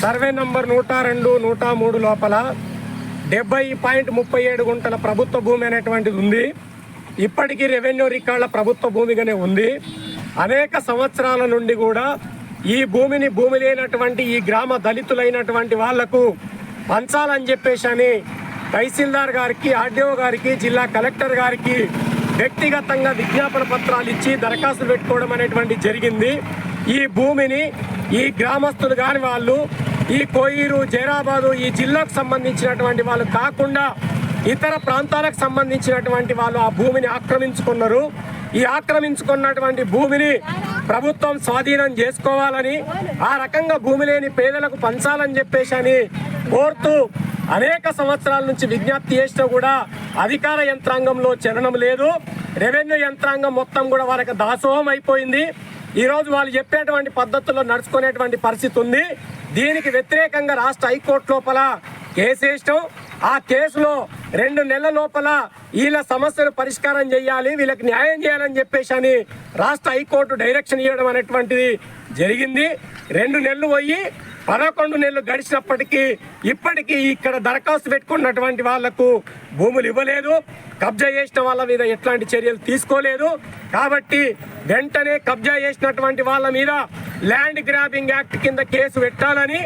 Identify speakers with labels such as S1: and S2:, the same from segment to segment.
S1: Survey number నూట రెండు నూట మూడు లోపల డెబ్బై పాయింట్ ముప్పై ఏడు గుంటల ప్రభుత్వ భూమి అనేటువంటిది ఉంది. ఇప్పటికీ రెవెన్యూ రికార్డుల ప్రభుత్వ భూమిగానే ఉంది. అనేక సంవత్సరాల నుండి కూడా ఈ భూమిని భూమి లేనటువంటి ఈ గ్రామ దళితులైనటువంటి వాళ్ళకు పంచాలని చెప్పేసి అని తహసీల్దార్ గారికి ఆర్డీఓ గారికి జిల్లా కలెక్టర్ గారికి వ్యక్తిగతంగా విజ్ఞాపన పత్రాలు ఇచ్చి దరఖాస్తులు పెట్టుకోవడం అనేటువంటి జరిగింది. ఈ భూమిని ఈ గ్రామస్తులు కాని వాళ్ళు ఈ కోయిరు జైరాబాదు ఈ జిల్లాకు సంబంధించినటువంటి వాళ్ళు కాకుండా ఇతర ప్రాంతాలకు సంబంధించినటువంటి వాళ్ళు ఆ భూమిని ఆక్రమించుకున్నారు. ఈ ఆక్రమించుకున్నటువంటి భూమిని ప్రభుత్వం స్వాధీనం చేసుకోవాలని ఆ రకంగా భూమి లేని పేదలకు పంచాలని చెప్పేసి అని కోరుతూ అనేక సంవత్సరాల నుంచి విజ్ఞప్తి చేసినా కూడా అధికార యంత్రాంగంలో చరణం లేదు. రెవెన్యూ యంత్రాంగం మొత్తం కూడా వాళ్ళకి దాసోహం అయిపోయింది. ఈరోజు వాళ్ళు చెప్పేటువంటి పద్ధతుల్లో నడుచుకునేటువంటి పరిస్థితి ఉంది. దీనికి వ్యతిరేకంగా రాష్ట్ర హైకోర్టు లోపల కేసు వేయటం ఆ కేసులో రెండు నెలల లోపల వీళ్ళ సమస్యలు పరిష్కారం చేయాలి వీళ్ళకి న్యాయం చేయాలని చెప్పేసి అని రాష్ట్ర హైకోర్టు డైరెక్షన్ ఇవ్వడం అనేటువంటిది జరిగింది. రెండు నెలలు పోయి పదకొండు నెలలు గడిచినప్పటికీ ఇప్పటికీ ఇక్కడ దరఖాస్తు పెట్టుకున్నటువంటి వాళ్ళకు భూములు ఇవ్వలేదు. కబ్జా చేసిన వాళ్ళ మీద ఎట్లాంటి చర్యలు తీసుకోలేదు. కాబట్టి వెంటనే కబ్జా చేసినటువంటి వాళ్ళ మీద ల్యాండ్ గ్రాబింగ్ యాక్ట్ కింద కేసు పెట్టాలని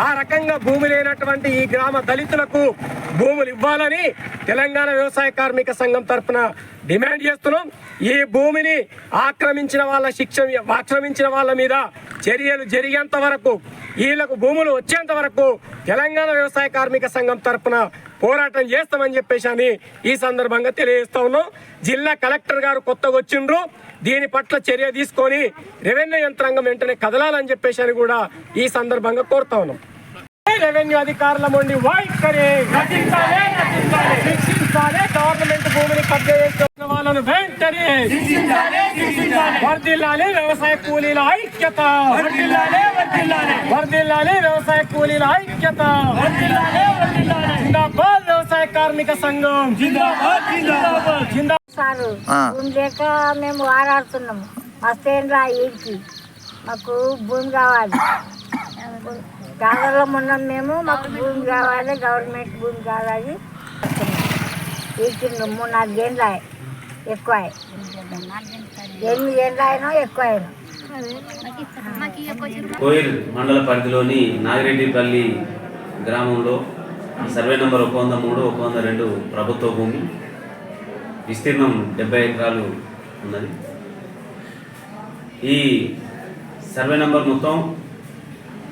S1: ఆ రకంగా భూమి లేనటువంటి ఈ గ్రామ దళితులకు భూములు ఇవ్వాలని తెలంగాణ వ్యవసాయ కార్మిక సంఘం తరఫున డిమాండ్ చేస్తున్నాం. ఈ భూమిని ఆక్రమించిన వాళ్ళ శిక్ష ఆక్రమించిన వాళ్ళ మీద చర్యలు జరిగేంత వరకు వీళ్ళకు భూములు వచ్చేంత వరకు తెలంగాణ వ్యవసాయ కార్మిక సంఘం తరఫున పోరాటం చేస్తామని చెప్పేసి అని ఈ సందర్భంగా తెలియజేస్తా ఉన్నాం. జిల్లా కలెక్టర్ గారు కొత్తగా వచ్చిండ్రు. దీని పట్ల చర్య తీసుకొని రెవెన్యూ యంత్రాంగం వెంటనే కదలాలని చెప్పేసి అని కూడా ఈ సందర్భంగా కోరుతా ఉన్నాం. రెవెన్యూ అధికారుల రచించాలి శిక్షించాలి గవర్నమెంట్ భూమిని కబ్జా చేస్తున్న వాళ్ళను వెంటనే వర్దిల్లాలి వ్యవసాయ కూలీల ఐక్యత. వర్దిల్లాలి వ్యవసాయ కూలీల ఐక్యత. కార్మిక సంఘం. జిందాబాద్ జిందాబాద్.
S2: సారు. భూమి లేక మేము వాడాడుతున్నాము మస్తేంద్రా ఇంటికి మాకు భూమి కావాలి. గాజర్లో ఉన్నాం మేము మాకు భూమి కావాలి గవర్నమెంట్ భూమి కావాలి. ఇచ్చిండు మూడు నాలుగు ఏళ్ళు ఎక్కువ. ఎనిమిది ఏళ్ళు అయినా ఎక్కువ అయినా
S3: కోయిల్ మండల పరిధిలోని నాగిరెడ్డిపల్లి గ్రామంలో సర్వే నెంబర్ ఒక వంద మూడు ఒక వంద రెండు ప్రభుత్వ భూమి. విస్తీర్ణం డెబ్బై ఎకరాలు ఉన్నది. ఈ సర్వే నెంబర్ మొత్తం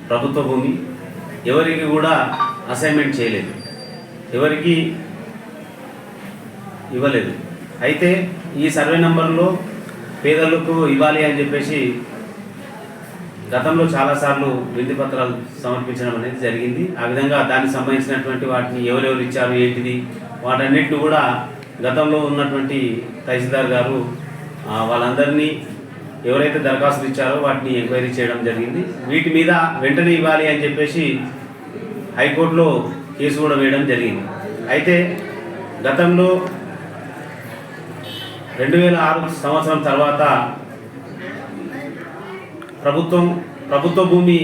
S3: ప్రభుత్వ భూమి. ఎవరికి కూడా అసైన్మెంట్ చేయలేదు. ఎవరికి ఇవ్వలేదు. అయితే ఈ సర్వే నెంబర్లో పేదలకు ఇవ్వాలి అని చెప్పేసి గతంలో చాలాసార్లు వింది పత్రాలు సమర్పించడం అనేది జరిగింది. ఆ విధంగా దానికి సంబంధించినటువంటి వాటిని ఎవరెవరు ఇచ్చారు ఏంటిది వాటన్నిటిని కూడా గతంలో ఉన్నటువంటి తహసీల్దార్ గారు వాళ్ళందరినీ ఎవరైతే దరఖాస్తులు ఇచ్చారో వాటిని ఎంక్వైరీ చేయడం జరిగింది. వీటి మీద వెంటనే ఇవ్వాలి అని చెప్పేసి హైకోర్టులో కేసు కూడా వేయడం జరిగింది. అయితే గతంలో రెండు వేల ఆరు సంవత్సరం తర్వాత ప్రభుత్వం ప్రభుత్వ భూమి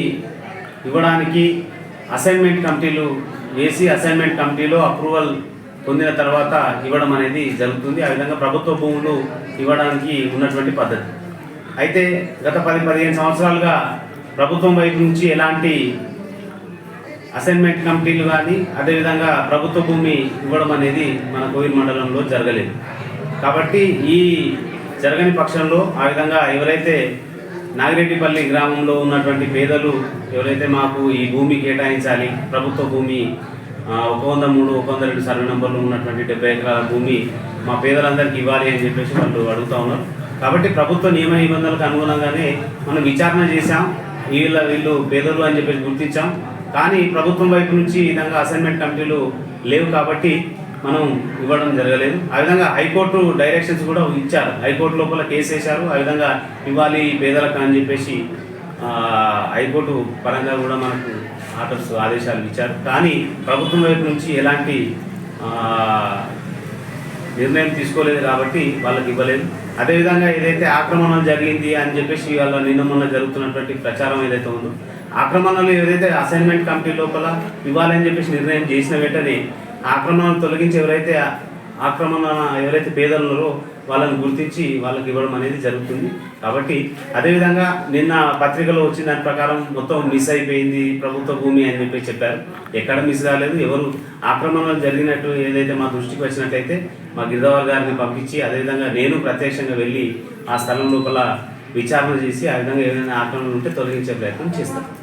S3: ఇవ్వడానికి అసైన్మెంట్ కమిటీలు వేసి అసైన్మెంట్ కమిటీలో అప్రూవల్ పొందిన తర్వాత ఇవ్వడం అనేది జరుగుతుంది. ఆ విధంగా ప్రభుత్వ భూములు ఇవ్వడానికి ఉన్నటువంటి పద్ధతి. అయితే గత పది పదిహేను సంవత్సరాలుగా ప్రభుత్వం వైపు నుంచి ఎలాంటి అసైన్మెంట్ కమిటీలు కానీ అదేవిధంగా ప్రభుత్వ భూమి ఇవ్వడం అనేది మన కోయిల్ మండలంలో జరగలేదు. కాబట్టి ఈ జరగని పక్షంలో ఆ విధంగా ఎవరైతే నాగిరెడ్డిపల్లి గ్రామంలో ఉన్నటువంటి పేదలు ఎవరైతే మాకు ఈ భూమి కేటాయించాలి ప్రభుత్వ భూమి ఒక వంద మూడు ఒక వంద రెండు సర్వే నంబర్లు ఉన్నటువంటి డెబ్బై ఎకరాల భూమి మా పేదలందరికీ ఇవ్వాలి అని చెప్పేసి వాళ్ళు అడుగుతా ఉన్నారు. కాబట్టి ప్రభుత్వ నియమ నిబంధనలకు అనుగుణంగానే మనం విచారణ చేశాం. వీళ్ళ వీళ్ళు పేదలు అని చెప్పేసి గుర్తించాం. కానీ ప్రభుత్వం వైపు నుంచి ఈ విధంగా అసైన్మెంట్ కమిటీలు లేవు కాబట్టి మనం ఇవ్వడం జరగలేదు. ఆ విధంగా హైకోర్టు డైరెక్షన్స్ కూడా ఇచ్చారు. హైకోర్టు లోపల కేసు వేశారు. ఆ విధంగా ఇవ్వాలి పేదలకు అని చెప్పేసి హైకోర్టు పరంగా కూడా మనకు ఆర్డర్స్ ఆదేశాలు ఇచ్చారు. కానీ ప్రభుత్వం వైపు నుంచి ఎలాంటి నిర్ణయం తీసుకోలేదు కాబట్టి వాళ్ళకి ఇవ్వలేదు. అదేవిధంగా ఏదైతే ఆక్రమణ జరిగింది అని చెప్పేసి వాళ్ళ నిన్న మొన్న జరుగుతున్నటువంటి ప్రచారం ఏదైతే ఉందో ఆక్రమణలు ఏదైతే అసైన్మెంట్ కమిటీ లోపల ఇవ్వాలని చెప్పేసి నిర్ణయం చేసిన వెంటనే ఆక్రమణను తొలగించి ఎవరైతే ఆక్రమణ ఎవరైతే పేదలు ఉన్నారో వాళ్ళని గుర్తించి వాళ్ళకి ఇవ్వడం అనేది జరుగుతుంది. కాబట్టి అదేవిధంగా నిన్న పత్రికలో వచ్చిన దాని ప్రకారం మొత్తం మిస్ అయిపోయింది ప్రభుత్వ భూమి అని చెప్పి చెప్పారు. ఎక్కడ మిస్ కాలేదు. ఎవరు ఆక్రమణలు జరిగినట్టు ఏదైతే మా దృష్టికి వచ్చినట్లయితే మా గిరిధవర్ గారిని పంపించి అదేవిధంగా నేను ప్రత్యక్షంగా వెళ్ళి ఆ స్థలం లోపల విచారణ చేసి ఆ విధంగా ఏదైనా ఆక్రమణ ఉంటే తొలగించే ప్రయత్నం చేస్తాను